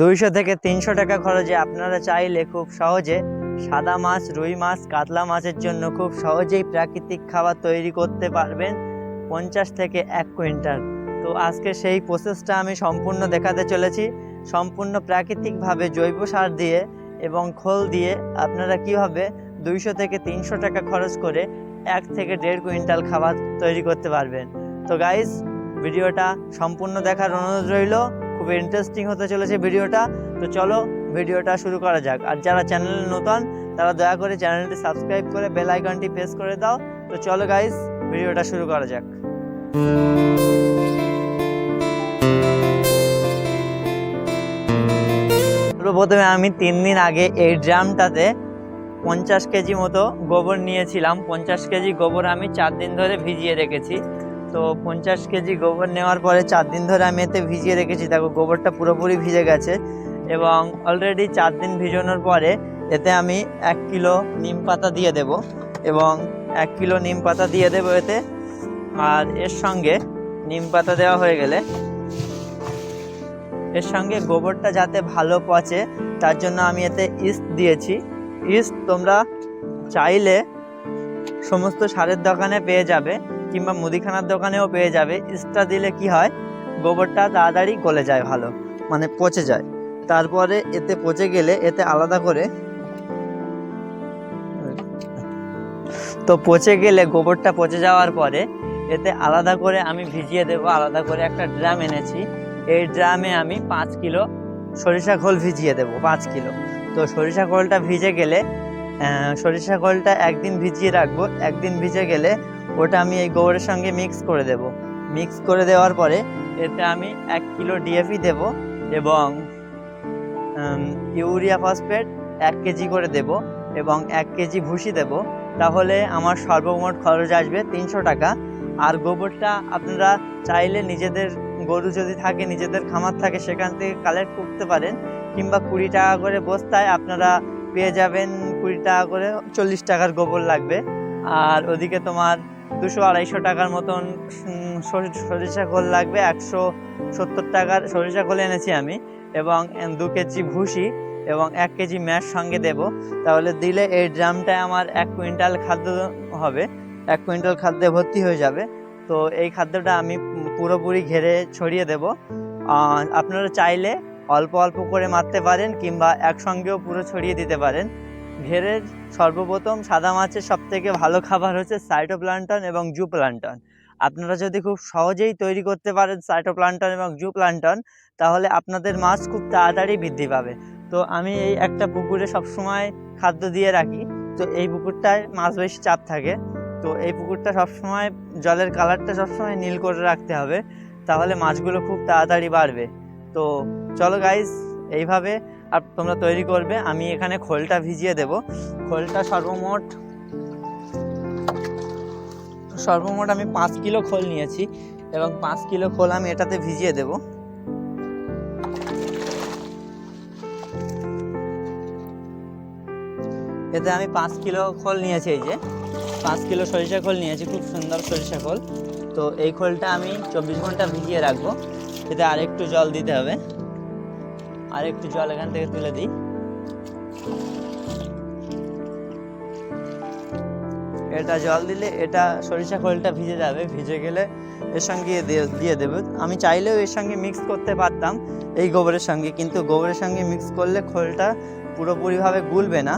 দুইশো থেকে তিনশো টাকা খরচে আপনারা চাইলে খুব সহজে সাদা মাছ, রুই মাছ, কাতলা মাছের জন্য খুব সহজেই প্রাকৃতিক খাবার তৈরি করতে পারবেন পঞ্চাশ থেকে এক কুইন্টাল। তো আজকে সেই প্রসেসটা আমি সম্পূর্ণ দেখাতে চলেছি। সম্পূর্ণ প্রাকৃতিকভাবে জৈব সার দিয়ে এবং খোল দিয়ে আপনারা কীভাবে দুইশো থেকে তিনশো টাকা খরচ করে এক থেকে দেড় কুইন্টাল খাবার তৈরি করতে পারবেন। তো গাইস ভিডিওটা সম্পূর্ণ দেখার অনুরোধ রইল। খুব ইন্টারেস্টিং হতে চলেছে ভিডিওটা। তো চলো ভিডিওটা শুরু করা যাক। আর যারা চ্যানেলে নতুন, তারা দয়া করে চ্যানেলটি সাবস্ক্রাইব করে বেল আইকনটি প্রেস করে দাও। তো চলো গাইস ভিডিওটা শুরু করা যাক। প্রথমে আমি তিন দিন আগে এই ড্রামটাতে পঞ্চাশ কেজি মতো গোবর নিয়েছিলাম। পঞ্চাশ কেজি গোবর আমি চার দিন ধরে ভিজিয়ে রেখেছি। তো পঞ্চাশ কেজি গোবর নেওয়ার পরে চার দিন ধরে আমি এতে ভিজিয়ে রেখেছি। দেখো, গোবরটা পুরোপুরি ভিজে গেছে এবং অলরেডি চার দিন ভিজানোর পরে এতে আমি এক কিলো নিম পাতা দিয়ে দেব এবং এক কিলো নিম পাতা দিয়ে দেবো এতে। আর এর সঙ্গে নিম পাতা দেওয়া হয়ে গেলে এর সঙ্গে গোবরটা যাতে ভালো পচে, তার জন্য আমি এতে ইস্ট দিয়েছি। ইস্ট তোমরা চাইলে সমস্ত সারের দোকানে পেয়ে যাবে। কিংবা মুদিখানার দোকানেও পেয়ে যাবে। ইস্টটা দিলে কি হয়? গোবরটা তাড়াতাড়ি গলে যায় ভালো মানে পচে যায়। তারপরে এতে পচে গেলে এতে আলাদা করে তো পচে গেলে গোবরটা পচে যাওয়ার পরে এতে আলাদা করে আমি ভিজিয়ে দেবো, আলাদা করে একটা ড্রাম এনেছি। এই ড্রামে আমি পাঁচ কিলো সরিষা খোল ভিজিয়ে দেবো, পাঁচ কিলো। তো সরিষা খোলটা ভিজে গেলে সরিষা খোলটা একদিন ভিজিয়ে রাখব, একদিন ভিজে গেলে ওটা আমি এই গোবরের সঙ্গে মিক্স করে দেব। মিক্স করে দেওয়ার পরে এতে আমি এক কিলো ডিএপি দেব এবং ইউরিয়া ফসফেট এক কেজি করে দেব এবং এক কেজি ভুসি দেব। তাহলে আমার সর্বমোট খরচ আসবে তিনশো টাকা। আর গোবরটা আপনারা চাইলে নিজেদের গরু যদি থাকে, নিজেদের খামার থাকে, সেখান থেকে কালেক্ট করতে পারেন। কিংবা কুড়ি টাকা করে বস্তায় আপনারা পেয়ে যাবেন কুড়ি টাকা করে চল্লিশ টাকার গোবর লাগবে। আর ওদিকে তোমার দুশো আড়াইশো টাকার মতন সরি- সরিষা খোল লাগবে, একশো সত্তর টাকার সরিষা খোল এনেছি আমি, এবং দু কেজি ভুসি এবং এক কেজি ম্যাশ সঙ্গে দেব। তাহলে দিলে এই ড্রামটায় আমার এক কুইন্টাল খাদ্য হবে, এক কুইন্টাল খাদ্যে ভর্তি হয়ে যাবে। তো এই খাদ্যটা আমি পুরোপুরি ঘেরে ছড়িয়ে দেব। আপনারা চাইলে অল্প অল্প করে মারতে পারেন, কিংবা একসঙ্গেও পুরো ছড়িয়ে দিতে পারেন। ঘেরের সর্বপ্রথম সাদা মাছের সব থেকে ভালো খাবার হচ্ছে সাইটোপ্লান্টন এবং জু প্লান্টন আপনারা যদি খুব সহজেই তৈরি করতে পারেন সাইটোপ্লান্টন এবং জু প্লান্টন তাহলে আপনাদের মাছ খুব তাড়াতাড়ি বৃদ্ধি পাবে। তো আমি এই একটা পুকুরে সবসময় খাদ্য দিয়ে রাখি। তো এই পুকুরটায় মাছ বেশি চাপ থাকে। তো এই পুকুরটা সবসময়, জলের কালারটা সবসময় নীল করে রাখতে হবে। তাহলে মাছগুলো খুব তাড়াতাড়ি বাড়বে। তো চলো গাইস এইভাবে আর তোমরা তৈরি করবে, আমি এখানে খোলটা ভিজিয়ে দেব। খোলটা সর্বমোট সর্বমোট আমি পাঁচ কিলো খোল নিয়েছি এবং পাঁচ কিলো খোল আমি এটাতে ভিজিয়ে দেব। এতে আমি পাঁচ কিলো খোল নিয়েছি এই যে, পাঁচ কিলো সরিষা খোল নিয়েছি, খুব সুন্দর সরিষা খোল। তো এই খোলটা আমি চব্বিশ ঘণ্টা ভিজিয়ে রাখব, এতে আরেকটু জল দিতে হবে। আর একটু জল এখান থেকে তুলে দিই। এটা জল দিলে এটা সরিষা খোলটা ভিজে যাবে, ভিজে গেলে এর সঙ্গে দিয়ে দেবে। আমি চাইলেও এর সঙ্গে মিক্স করতে পারতাম এই গোবরের সঙ্গে, কিন্তু গোবরের সঙ্গে মিক্স করলে খোলটা পুরোপুরিভাবে গুলবে না।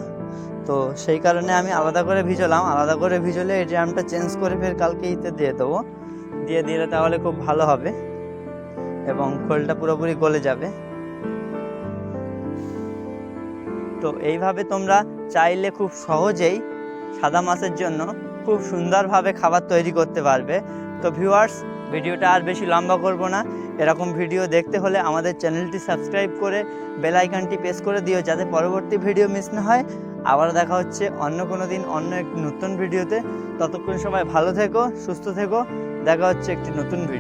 তো সেই কারণে আমি আলাদা করে ভিজলাম। আলাদা করে ভিজলে এই ড্রামটা চেঞ্জ করে ফের কালকে ইতে দিয়ে দেবো। দিয়ে দিলে তাহলে খুব ভালো হবে এবং খোলটা পুরোপুরি গলে যাবে। তো এইভাবে তোমরা চাইলে খুব সহজেই সাদা মাছের জন্য খুব সুন্দরভাবে খাবার তৈরি করতে পারবে। তো ভিউয়ার্স ভিডিওটা আর বেশি লম্বা করব না। এরকম ভিডিও দেখতে হলে আমাদের চ্যানেলটি সাবস্ক্রাইব করে বেল আইকনটি প্রেস করে দিও যাতে পরবর্তী ভিডিও মিস না হয়। আবার দেখা হচ্ছে অন্য কোনো দিন অন্য একটি নতুন ভিডিওতে। ততক্ষণ সবাই ভালো থেকো, সুস্থ থেকো। দেখা হচ্ছে একটি নতুন ভিডিও